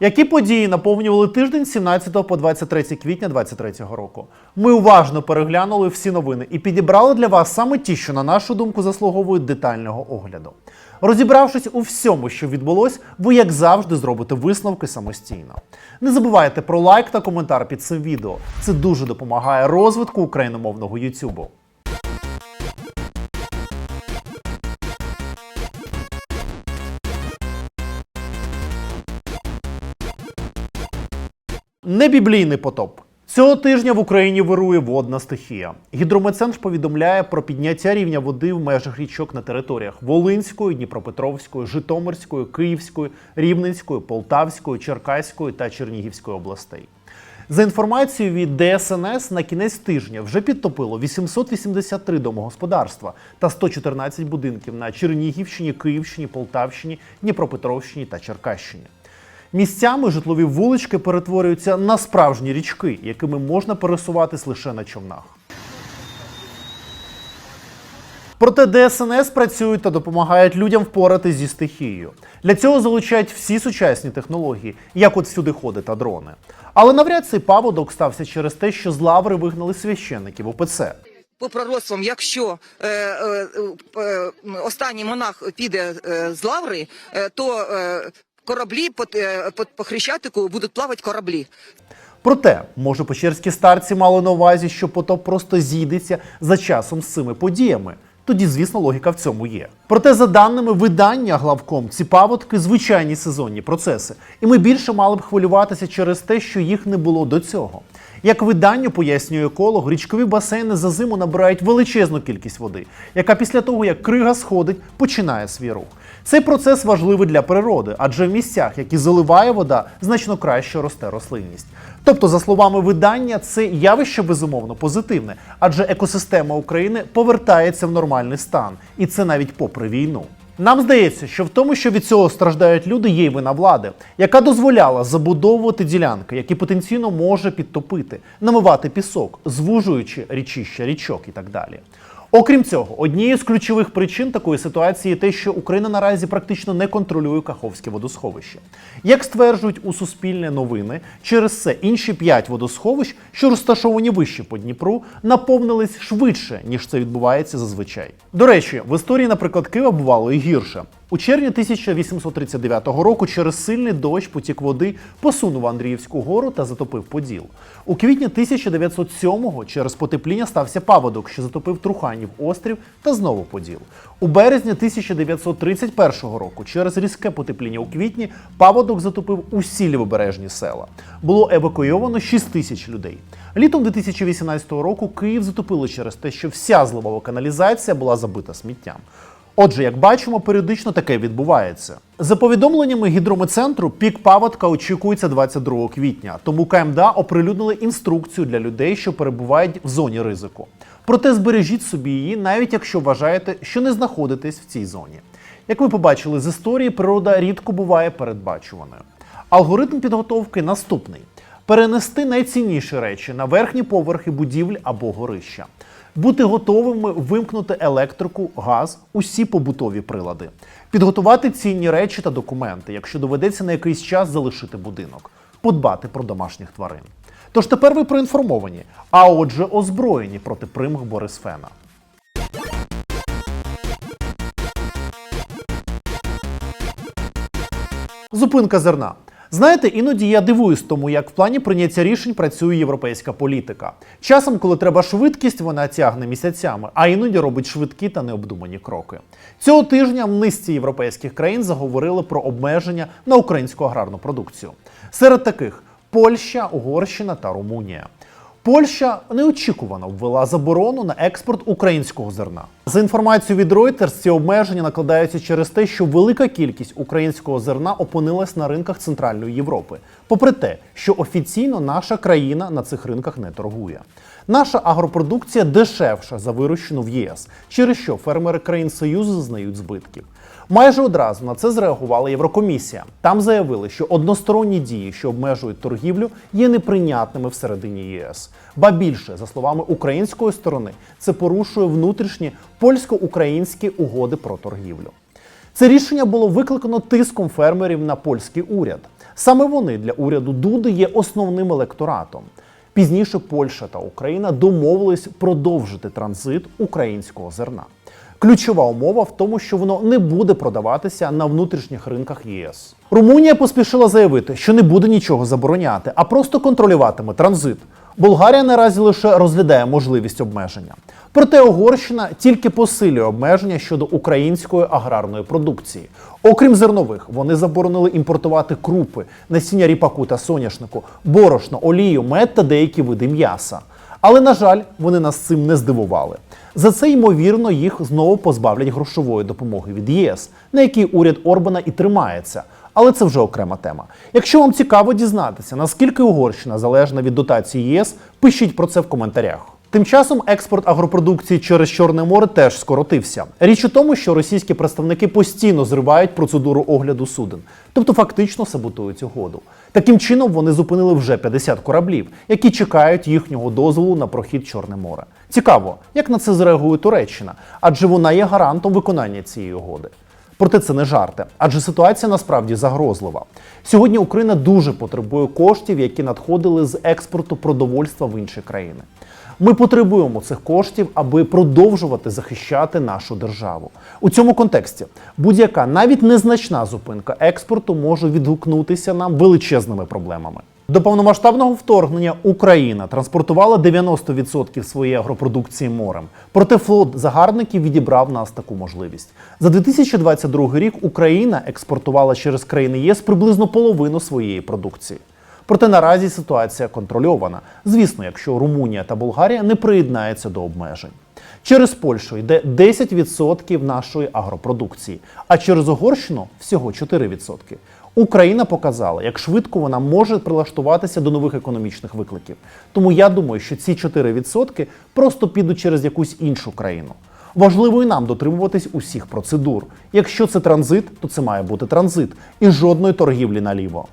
Які події наповнювали тиждень з 17 по 23 квітня 2023 року? Ми уважно переглянули всі новини і підібрали для вас саме ті, що на нашу думку заслуговують детального огляду. Розібравшись у всьому, що відбулось, ви як завжди зробите висновки самостійно. Не забувайте про лайк та коментар під цим відео. Це дуже допомагає розвитку україномовного Ютубу. Небіблійний потоп. Цього тижня в Україні вирує водна стихія. Гідрометцентр повідомляє про підняття рівня води в межах річок на територіях Волинської, Дніпропетровської, Житомирської, Київської, Рівненської, Полтавської, Черкаської та Чернігівської областей. За інформацією від ДСНС, на кінець тижня вже підтопило 883 домогосподарства та 114 будинків на Чернігівщині, Київщині, Полтавщині, Дніпропетровщині та Черкащині. Місцями житлові вулички перетворюються на справжні річки, якими можна пересуватись лише на човнах. Проте ДСНС працюють та допомагають людям впоратись зі стихією. Для цього залучають всі сучасні технології, як от всюдиходи та дрони. Але навряд цей паводок стався через те, що з лаври вигнали священників ОПЦ. по пророцтвам, якщо е, е, е, останній монах піде е, з лаври, е, то е, кораблі по, е, по, по хрещатику будуть плавати кораблі. Проте, може, печерські старці мали на увазі, що потоп просто зійдеться за часом з цими подіями. Тоді, звісно, логіка в цьому є. Проте, за даними видання главком, ці паводки звичайні сезонні процеси, і ми більше мали б хвилюватися через те, що їх не було до цього. Як виданню пояснює еколог, річкові басейни за зиму набирають величезну кількість води, яка після того, як крига сходить, починає свій рух. Цей процес важливий для природи, адже в місцях, які заливає вода, значно краще росте рослинність. Тобто, за словами видання, це явище безумовно позитивне, адже екосистема України повертається в нормальний стан, і це навіть попри війну. Нам здається, що в тому, що від цього страждають люди, є й вина влади, яка дозволяла забудовувати ділянки, які потенційно може підтопити, намивати пісок, звужуючи річища річок і так далі. Окрім цього, однією з ключових причин такої ситуації те, що Україна наразі практично не контролює Каховське водосховище. Як стверджують у Суспільне новини, через це інші п'ять водосховищ, що розташовані вище по Дніпру, наповнились швидше, ніж це відбувається зазвичай. До речі, в історії, наприклад, Києва бувало і гірше. У червні 1839 року через сильний дощ потік води посунув Андріївську гору та затопив Поділ. У квітні 1907-го через потепління стався паводок, що затопив Труханів острів та знову Поділ. У березні 1931 року через різке потепління у квітні паводок затопив усі лівобережні села. Було евакуйовано 6 тисяч людей. Літом 2018 року Київ затопило через те, що вся зливова каналізація була забита сміттям. Отже, як бачимо, періодично таке відбувається. За повідомленнями гідрометцентру, пік паводка очікується 22 квітня, тому КМДА оприлюднили інструкцію для людей, що перебувають в зоні ризику. Проте збережіть собі її, навіть якщо вважаєте, що не знаходитесь в цій зоні. Як ми побачили з історії, природа рідко буває передбачуваною. Алгоритм підготовки наступний: перенести найцінніші речі на верхні поверхи будівель або горища. Бути готовими вимкнути електрику, газ, усі побутові прилади, підготувати цінні речі та документи, якщо доведеться на якийсь час залишити будинок, подбати про домашніх тварин. Тож тепер ви проінформовані, а отже, озброєні проти примх Борисфена. Зупинка зерна. Знаєте, іноді я дивуюсь тому, як в плані прийняття рішень працює європейська політика. Часом, коли треба швидкість, вона тягне місяцями, а іноді робить швидкі та необдумані кроки. Цього тижня низці європейських країн заговорили про обмеження на українську аграрну продукцію. Серед таких Польща, Угорщина та Румунія. Польща неочікувано ввела заборону на експорт українського зерна. За інформацією від Reuters, ці обмеження накладаються через те, що велика кількість українського зерна опинилась на ринках Центральної Європи, попри те, що офіційно наша країна на цих ринках не торгує. Наша агропродукція дешевша за вирощену в ЄС, через що фермери країн Союзу зазнають збитків. Майже одразу на це зреагувала Єврокомісія. Там заявили, що односторонні дії, що обмежують торгівлю, є неприйнятними всередині ЄС. Ба більше, за словами української сторони, це порушує внутрішні польсько-українські угоди про торгівлю. Це рішення було викликано тиском фермерів на польський уряд. Саме вони для уряду Дуди є основним електоратом. Пізніше Польща та Україна домовились продовжити транзит українського зерна. Ключова умова в тому, що воно не буде продаватися на внутрішніх ринках ЄС. Румунія поспішила заявити, що не буде нічого забороняти, а просто контролюватиме транзит. Болгарія наразі лише розглядає можливість обмеження. Проте Угорщина тільки посилює обмеження щодо української аграрної продукції. Окрім зернових, вони заборонили імпортувати крупи, насіння ріпаку та соняшнику, борошно, олію, мед та деякі види м'яса. Але, на жаль, вони нас цим не здивували. За це, ймовірно, їх знову позбавлять грошової допомоги від ЄС, на якій уряд Орбана і тримається. Але це вже окрема тема. Якщо вам цікаво дізнатися, наскільки Угорщина залежна від дотації ЄС, пишіть про це в коментарях. Тим часом експорт агропродукції через Чорне море теж скоротився. Річ у тому, що російські представники постійно зривають процедуру огляду суден, тобто фактично саботують угоду. Таким чином вони зупинили вже 50 кораблів, які чекають їхнього дозволу на прохід Чорне море. Цікаво, як на це зреагує Туреччина, адже вона є гарантом виконання цієї угоди. Проте це не жарти, адже ситуація насправді загрозлива. Сьогодні Україна дуже потребує коштів, які надходили з експорту продовольства в інші країни. Ми потребуємо цих коштів, аби продовжувати захищати нашу державу. У цьому контексті будь-яка навіть незначна зупинка експорту може відгукнутися нам величезними проблемами. До повномасштабного вторгнення Україна транспортувала 90% своєї агропродукції морем. Проте флот загарбників відібрав нас таку можливість. За 2022 рік Україна експортувала через країни ЄС приблизно половину своєї продукції. Проте наразі ситуація контрольована. Звісно, якщо Румунія та Болгарія не приєднаються до обмежень. Через Польщу йде 10% нашої агропродукції, а через Угорщину всього 4%. Україна показала, як швидко вона може прилаштуватися до нових економічних викликів. Тому я думаю, що ці 4% просто підуть через якусь іншу країну. Важливо і нам дотримуватись усіх процедур. Якщо це транзит, то це має бути транзит і жодної торгівлі наліво.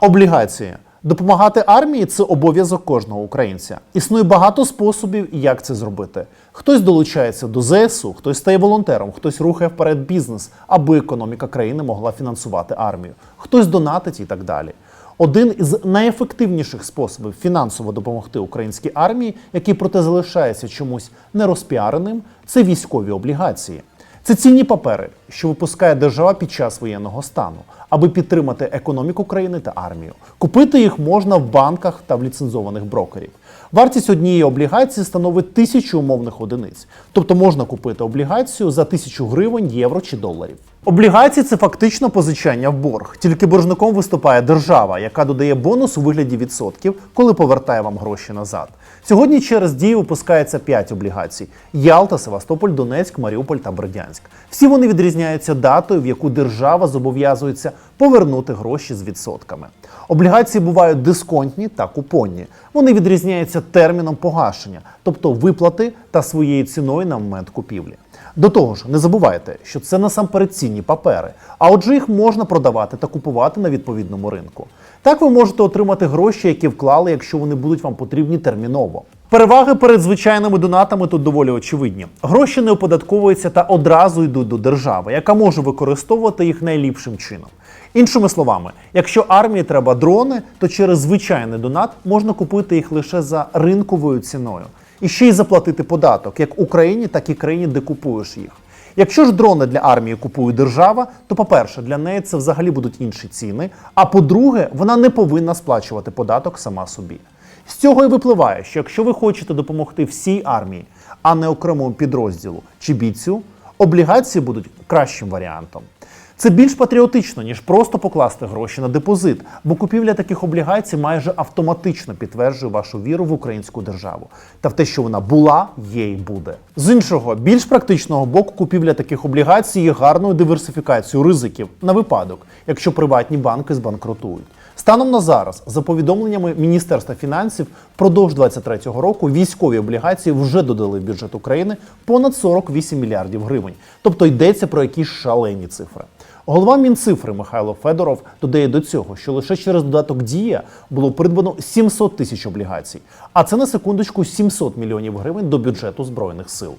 Облігації. Допомагати армії це обов'язок кожного українця. Існує багато способів, як це зробити. Хтось долучається до ЗСУ, хтось стає волонтером, хтось рухає вперед бізнес, аби економіка країни могла фінансувати армію, хтось донатить і так далі. Один із найефективніших способів фінансово допомогти українській армії, який проте залишається чомусь нерозпіареним, це військові облігації. Це цінні папери, що випускає держава під час воєнного стану, аби підтримати економіку країни та армію. Купити їх можна в банках та в ліцензованих брокерів. Вартість однієї облігації становить тисячу умовних одиниць, тобто можна купити облігацію за тисячу гривень, євро чи доларів. Облігації це фактично позичання в борг. Тільки боржником виступає держава, яка додає бонус у вигляді відсотків, коли повертає вам гроші назад. Сьогодні через дії випускається 5 облігацій: Ялта, Севастополь, Донецьк, Маріуполь та Бердянськ. Всі вони відрізняються датою, в яку держава зобов'язується повернути гроші з відсотками. Облігації бувають дисконтні та купонні. Вони відрізняються терміном погашення, тобто виплати та своєю ціною на момент купівлі. До того ж, не забувайте, що це насамперед цінні папери, а отже їх можна продавати та купувати на відповідному ринку. Так ви можете отримати гроші, які вклали, якщо вони будуть вам потрібні терміново. Переваги перед звичайними донатами тут доволі очевидні. Гроші не оподатковуються та одразу йдуть до держави, яка може використовувати їх найліпшим чином. Іншими словами, якщо армії треба дрони, то через звичайний донат можна купити їх лише за ринковою ціною і ще й заплатити податок як Україні, так і країні, де купуєш їх. Якщо ж дрони для армії купує держава, то по-перше, для неї це взагалі будуть інші ціни. А по-друге, вона не повинна сплачувати податок сама собі. З цього і випливає, що якщо ви хочете допомогти всій армії, а не окремому підрозділу чи бійцю, облігації будуть кращим варіантом. Це більш патріотично, ніж просто покласти гроші на депозит, бо купівля таких облігацій майже автоматично підтверджує вашу віру в українську державу та в те, що вона була, є і буде. З іншого, більш практичного боку, купівля таких облігацій є гарною диверсифікацією ризиків на випадок, якщо приватні банки збанкрутують. Станом на зараз, за повідомленнями Міністерства фінансів, впродовж 2023 року військові облігації вже додали в бюджет України понад 48 мільярдів гривень. Тобто йдеться про якісь шалені цифри. Голова Мінцифри Михайло Федоров додає до цього, що лише через додаток Дія було придбано 700 тисяч облігацій, а це на секундочку 700 мільйонів гривень до бюджету збройних сил.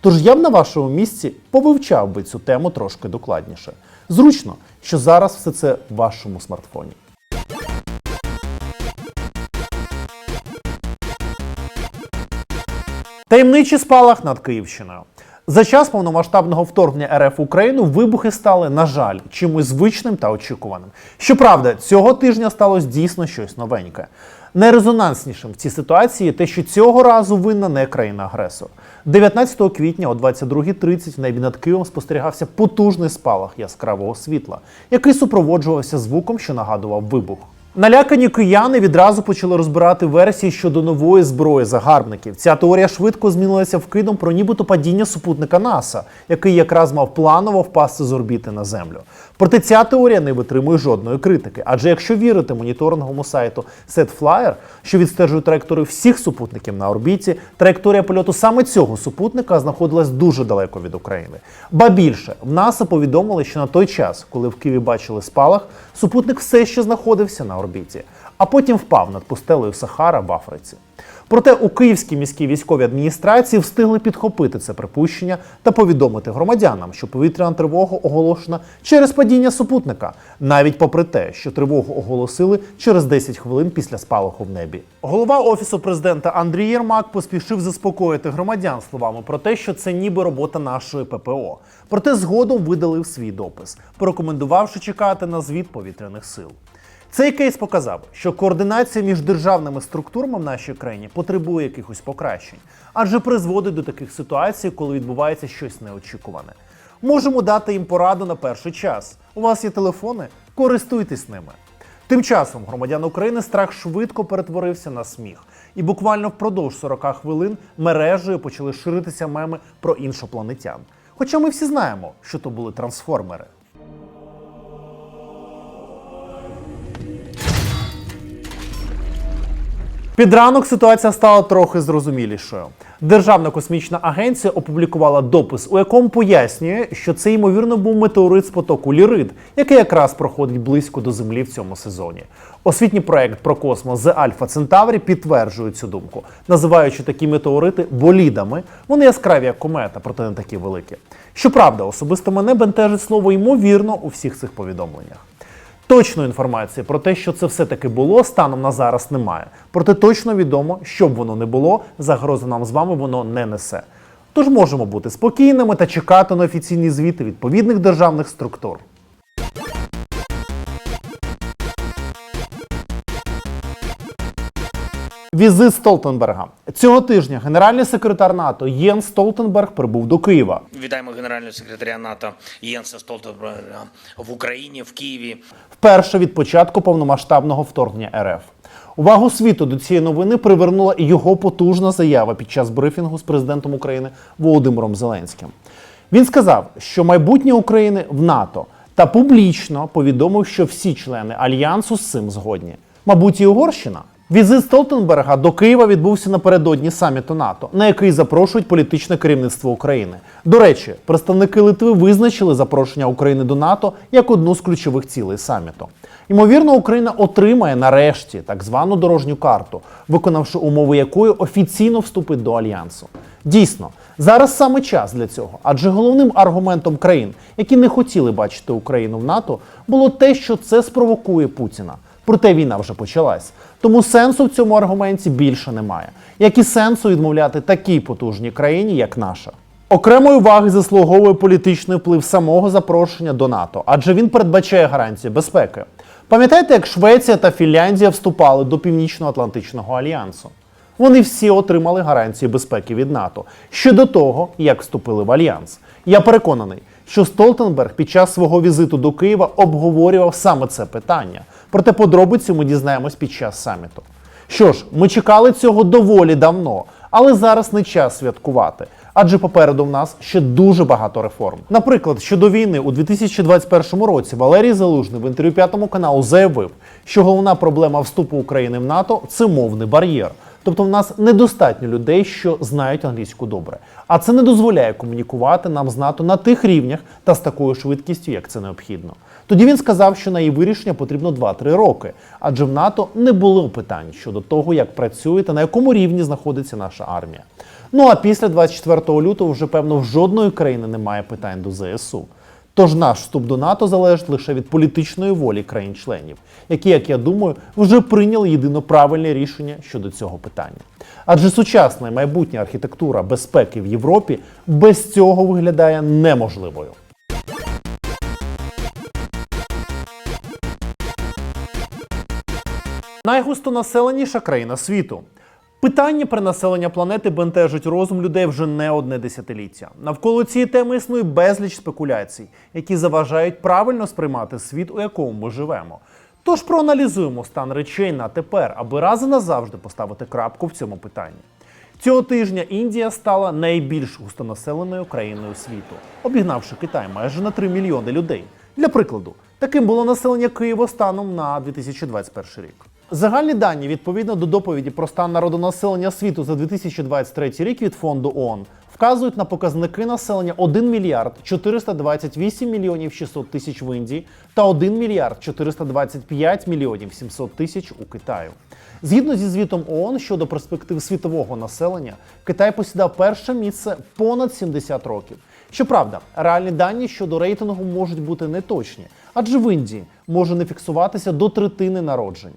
Тож я б на вашому місці повивчав би цю тему трошки докладніше. Зручно, що зараз все це в вашому смартфоні. Таємничий спалах над Київщиною. За час повномасштабного вторгнення РФ Україну вибухи стали, на жаль, чимось звичним та очікуваним. Щоправда, цього тижня сталося дійсно щось новеньке. Найрезонанснішим в цій ситуації те, що цього разу винна не країна-агресор. 19 квітня о 22.30 в небі над Києвом спостерігався потужний спалах яскравого світла, який супроводжувався звуком, що нагадував вибух. Налякані кияни відразу почали розбирати версії щодо нової зброї загарбників. Ця теорія швидко змінилася вкидом про нібито падіння супутника НАСА, який якраз мав планово впасти з орбіти на землю. Проте ця теорія не витримує жодної критики. Адже якщо вірити моніторинговому сайту SetFlyer, що відстежує траєкторії всіх супутників на орбіті, траєкторія польоту саме цього супутника знаходилась дуже далеко від України. Ба більше в НАСА повідомили, що на той час, коли в Києві бачили спалах, супутник все ще знаходився на орбіті, а потім впав над пустелею Сахара в Африці. Проте у Київській міській військовій адміністрації встигли підхопити це припущення та повідомити громадянам, що повітряна тривога оголошена через падіння супутника, навіть попри те, що тривогу оголосили через 10 хвилин після спалаху в небі. Голова офісу президента Андрій Єрмак поспішив заспокоїти громадян словами про те, що це ніби робота нашої ППО. Проте згодом видалив свій допис, порекомендувавши чекати на звіт повітряних сил. Цей кейс показав, що координація між державними структурами в нашій країні потребує якихось покращень, адже призводить до таких ситуацій, коли відбувається щось неочікуване. Можемо дати їм пораду на перший час. У вас є телефони, користуйтесь ними. Тим часом громадян України страх швидко перетворився на сміх, і буквально впродовж 40 хвилин мережею почали ширитися меми про іншопланетян. Хоча ми всі знаємо, що то були трансформери. Під ранок ситуація стала трохи зрозумілішою. Державна космічна агенція опублікувала допис, у якому пояснює, що це ймовірно був метеорит з потоку Лірид, який якраз проходить близько до Землі в цьому сезоні. Освітній проект про космос з Альфа Центаврі підтверджує цю думку, називаючи такі метеорити болідами. Вони яскраві як комета, проте не такі великі. Щоправда, особисто мене бентежить слово ймовірно у всіх цих повідомленнях. Точної інформації про те, що це все-таки було, станом на зараз немає. Проте точно відомо, що б воно не було, загрози нам з вами воно не несе. Тож можемо бути спокійними та чекати на офіційні звіти відповідних державних структур. Візит Столтенберга цього тижня генеральний секретар НАТО Єн Столтенберг прибув до Києва. Вітаємо генерального секретаря НАТО Єнса Столтенберга в Україні, в Києві. вперше від початку повномасштабного вторгнення РФ. Увагу світу до цієї новини привернула його потужна заява під час брифінгу з президентом України Володимиром Зеленським. Він сказав, що майбутнє України в НАТО та публічно повідомив, що всі члени альянсу з цим згодні. Мабуть, і Угорщина. Візит Столтенберга до Києва відбувся напередодні саміту НАТО, на який запрошують політичне керівництво України. До речі, представники Литви визначили запрошення України до НАТО як одну з ключових цілей саміту. Ймовірно, Україна отримає нарешті так звану дорожню карту, виконавши умови якої офіційно вступить до альянсу. Дійсно, зараз саме час для цього, адже головним аргументом країн, які не хотіли бачити Україну в НАТО, було те, що це спровокує Путіна. Проте війна вже почалась. Тому сенсу в цьому аргументі більше немає. Як і сенсу відмовляти такій потужній країні, як наша. Окремої уваги заслуговує політичний вплив самого запрошення до НАТО, адже він передбачає гарантії безпеки. Пам'ятаєте, як Швеція та Фінляндія вступали до Північно-Атлантичного альянсу? Вони всі отримали гарантії безпеки від НАТО ще до того, як вступили в альянс. Я переконаний, що Столтенберг під час свого візиту до Києва обговорював саме це питання. Проте подробиці ми дізнаємось під час саміту. Що ж, ми чекали цього доволі давно, але зараз не час святкувати. Адже попереду в нас ще дуже багато реформ. Наприклад, щодо війни у 2021 році Валерій Залужний в інтерв'ю п'ятому каналу заявив, що головна проблема вступу України в НАТО це мовний бар'єр. Тобто в нас недостатньо людей, що знають англійську добре. А це не дозволяє комунікувати нам з НАТО на тих рівнях та з такою швидкістю, як це необхідно. Тоді він сказав, що на її вирішення потрібно 2-3 роки, адже в НАТО не було питань щодо того, як працює та на якому рівні знаходиться наша армія. Ну а після 24 лютого вже певно в жодної країни немає питань до ЗСУ. Тож наш вступ до НАТО залежить лише від політичної волі країн-членів, які, як я думаю, вже прийняли єдино правильне рішення щодо цього питання. Адже сучасна і майбутня архітектура безпеки в Європі без цього виглядає неможливою. Найгустонаселеніша країна світу. Питання перенаселення планети бентежить розум людей вже не одне десятиліття. Навколо цієї теми існує безліч спекуляцій, які заважають правильно сприймати світ, у якому ми живемо. Тож проаналізуємо стан речей на тепер, аби раз і назавжди поставити крапку в цьому питанні. Цього тижня Індія стала найбільш густонаселеною країною світу, обігнавши Китай майже на 3 мільйони людей. Для прикладу, таким було населення Києва станом на 2021 рік. Загальні дані відповідно до доповіді про стан народонаселення світу за 2023 рік від фонду ООН вказують на показники населення 1 мільярд 428 мільйонів 600 тисяч в Індії та 1 мільярд 425 мільйонів 700 тисяч у Китаю. Згідно зі звітом ООН щодо перспектив світового населення, Китай посідав перше місце понад 70 років. Щоправда, реальні дані щодо рейтингу можуть бути неточні, адже в Індії може не фіксуватися до третини народжень.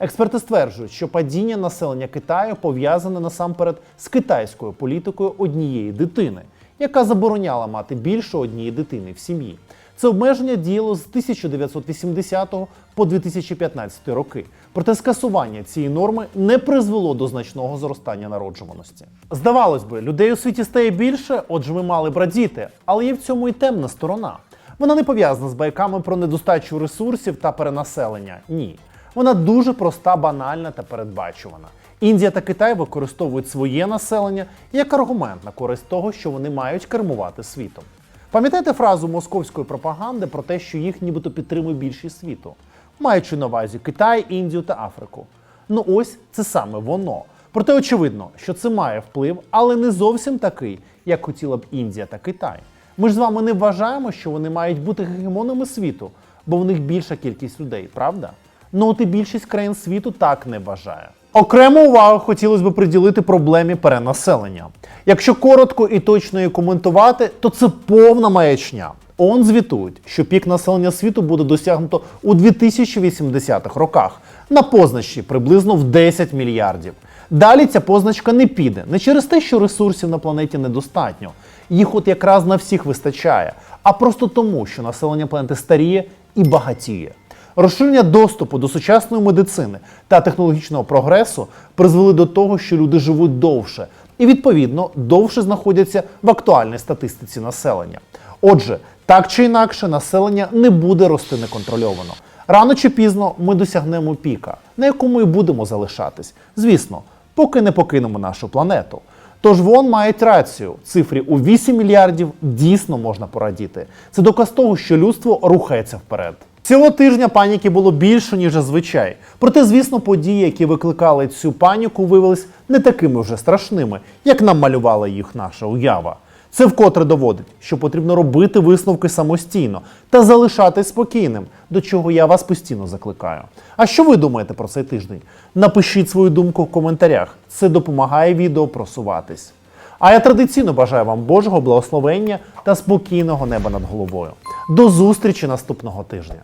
Експерти стверджують, що падіння населення Китаю пов'язане насамперед з китайською політикою однієї дитини, яка забороняла мати більше однієї дитини в сім'ї. Це обмеження діяло з 1980 по 2015 роки. Проте скасування цієї норми не призвело до значного зростання народжуваності. Здавалось би, людей у світі стає більше, отже, ми мали б радіти, але є в цьому і темна сторона. Вона не пов'язана з байками про недостачу ресурсів та перенаселення. Ні. Вона дуже проста, банальна та передбачувана. Індія та Китай використовують своє населення як аргумент на користь того, що вони мають кермувати світом. Пам'ятаєте фразу московської пропаганди про те, що їх нібито підтримує більшість світу, маючи на увазі Китай, Індію та Африку. Ну ось це саме воно. Проте очевидно, що це має вплив, але не зовсім такий, як хотіла б Індія та Китай. Ми ж з вами не вважаємо, що вони мають бути гегемонами світу, бо в них більша кількість людей, правда? Ну от і більшість країн світу так не вважає. Окрему увагу хотілося б приділити проблемі перенаселення. Якщо коротко і точно її коментувати, то це повна маячня. ООН звітують, що пік населення світу буде досягнуто у 2080-х роках на позначці приблизно в 10 мільярдів. Далі ця позначка не піде не через те, що ресурсів на планеті недостатньо, їх от якраз на всіх вистачає, а просто тому, що населення планети старіє і багатіє. Розширення доступу до сучасної медицини та технологічного прогресу призвели до того, що люди живуть довше і, відповідно, довше знаходяться в актуальній статистиці населення. Отже, так чи інакше, населення не буде рости неконтрольовано. Рано чи пізно ми досягнемо піка, на якому і будемо залишатись. Звісно, поки не покинемо нашу планету. Тож вон мають рацію. Цифрі у 8 мільярдів дійсно можна порадіти. Це доказ того, що людство рухається вперед. Цього тижня паніки було більше, ніж зазвичай. Проте, звісно, події, які викликали цю паніку, виявились не такими вже страшними, як нам малювала їх наша уява. Це вкотре доводить, що потрібно робити висновки самостійно та залишатись спокійним, до чого я вас постійно закликаю. А що ви думаєте про цей тиждень? Напишіть свою думку в коментарях. Це допомагає відео просуватись. А я традиційно бажаю вам Божого благословення та спокійного неба над головою. До зустрічі наступного тижня.